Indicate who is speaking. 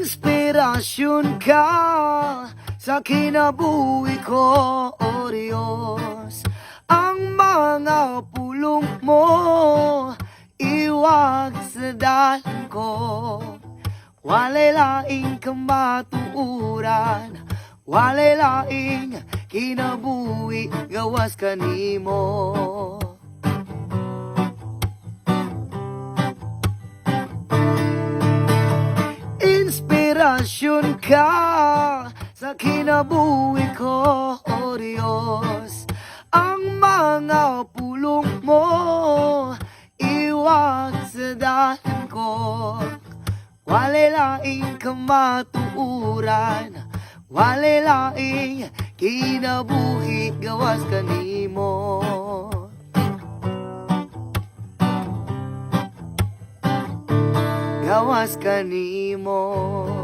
Speaker 1: Inspirasyon ka sa kinabuhi ko, O Diyos. Ang mga pulong mo iwag sa dalan ko. Walay laing kamatuuran Walay laing kinabuhi gawas kanimo Inspirasyon ka sa kinabuhi ko, O Diyos Ang mga pulong mo iwag sa dalan ko. Walay laing kamatuuran Walay laing kinabuhi gawas kanimo Gawas kanimo